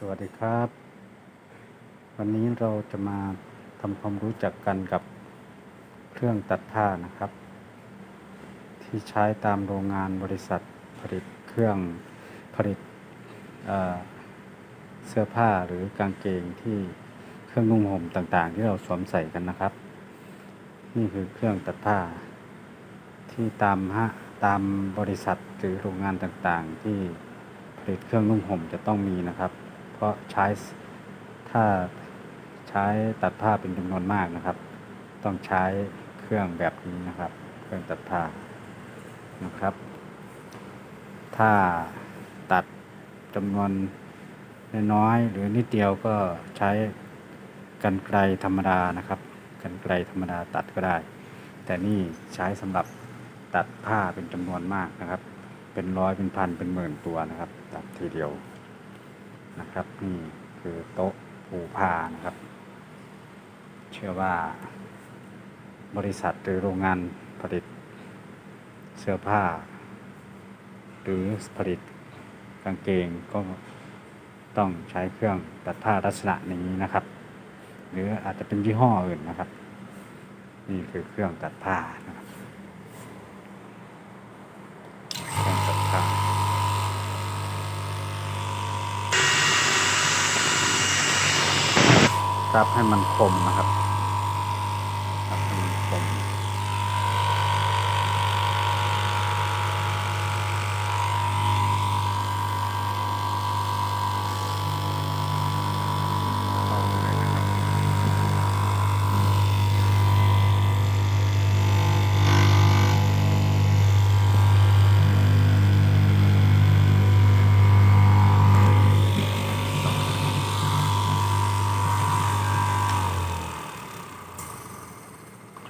สวัสดีครับ วันนี้เราจะมาทำความรู้จักกันกับเครื่องตัดผ้านะครับ ที่ใช้ตามโรงงานบริษัทผลิตเครื่องผลิตเเสื้อผ้าหรือกางเกงที่เครื่องนุ่งห่มต่างๆ ที่เราสวมใส่กันนะครับ นี่คือเครื่องตัดผ้า ที่ตามฮะตามบริษัทหรือโรงงานต่างๆ ที่ผลิตเครื่องนุ่งห่มจะต้องมีนะครับ เพราะใช้ถ้าใช้ตัดผ้าเป็นจำนวนมากนะครับ ต้องใช้เครื่องแบบนี้นะครับ เครื่องตัดผ้านะครับ ถ้าตัดจำนวนน้อยหรือนิดเดียวก็ใช้กันไกลธรรมดานะครับ กันไกลธรรมดาตัดก็ได้ แต่นี่ใช้สำหรับตัดผ้าเป็นจำนวนมากนะครับ เป็นร้อยเป็นพันเป็นหมื่นตัวนะครับ ตัดทีเดียว นะครับ นี่คือโต๊ะผูผ้านะครับ เชื่อว่า บริษัทหรือโรงงานผลิตเสื้อผ้า หรือผลิตกางเกงก็ต้องใช้เครื่องตัดผ้าลักษณะนี้นะครับ หรืออาจจะเป็นยี่ห้ออื่นนะครับ นี่คือเครื่องตัดผ้านะครับเครื่องตัดผ้า ครับ ให้มันคมนะครับครับให้มันคมเอาเลยนะครับ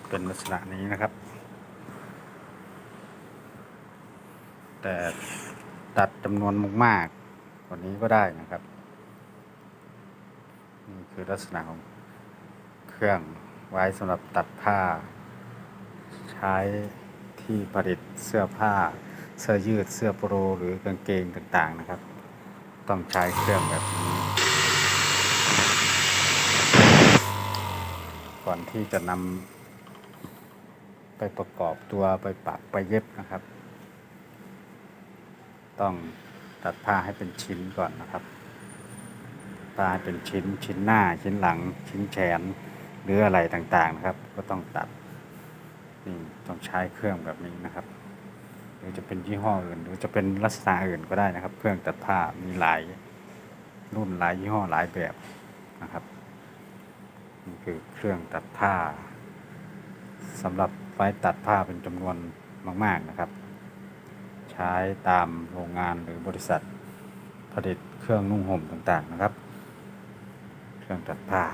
เป็นลักษณะนี้นะครับ แต่ตัดจำนวนมากๆกว่านี้ก็ได้นะครับ นี่คือลักษณะของเครื่องไว้สำหรับตัดผ้า ใช้ที่ผลิตเสื้อผ้า เสื้อยืดเสื้อโปโลหรือกางเกงต่างๆนะครับ ต้องใช้เครื่องแบบนี้ก่อนที่จะนำ ไปประกอบตัวไปปักไปเย็บนะครับ ต้องตัดผ้าให้เป็นชิ้นก่อนนะครับผ้าให้เป็นชิ้นชิ้นหน้าชิ้นหลัง ชิ้นแขนหรืออะไรต่างๆนะครับ ก็ต้องตัดนี่ต้องใช้เครื่องแบบนี้นะครับหรือจะเป็นยี่ห้ออื่น หรือจะเป็นลักษณะอื่นก็ได้นะครับ เครื่องตัดผ้ามีหลายรุ่นหลายยี่ห้อหลายแบบนะครับนี่คือเครื่องตัดผ้าสำหรับ ไว้ตัดผ้าเป็นจำนวนมากๆนะครับ ใช้ตามโรงงานหรือบริษัทผลิตเครื่องนุ่งห่มต่างๆนะครับ เครื่องตัดผ้า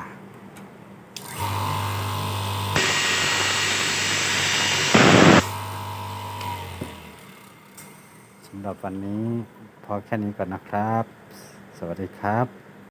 สำหรับวันนี้พอแค่นี้ก่อนนะครับ สวัสดีครับ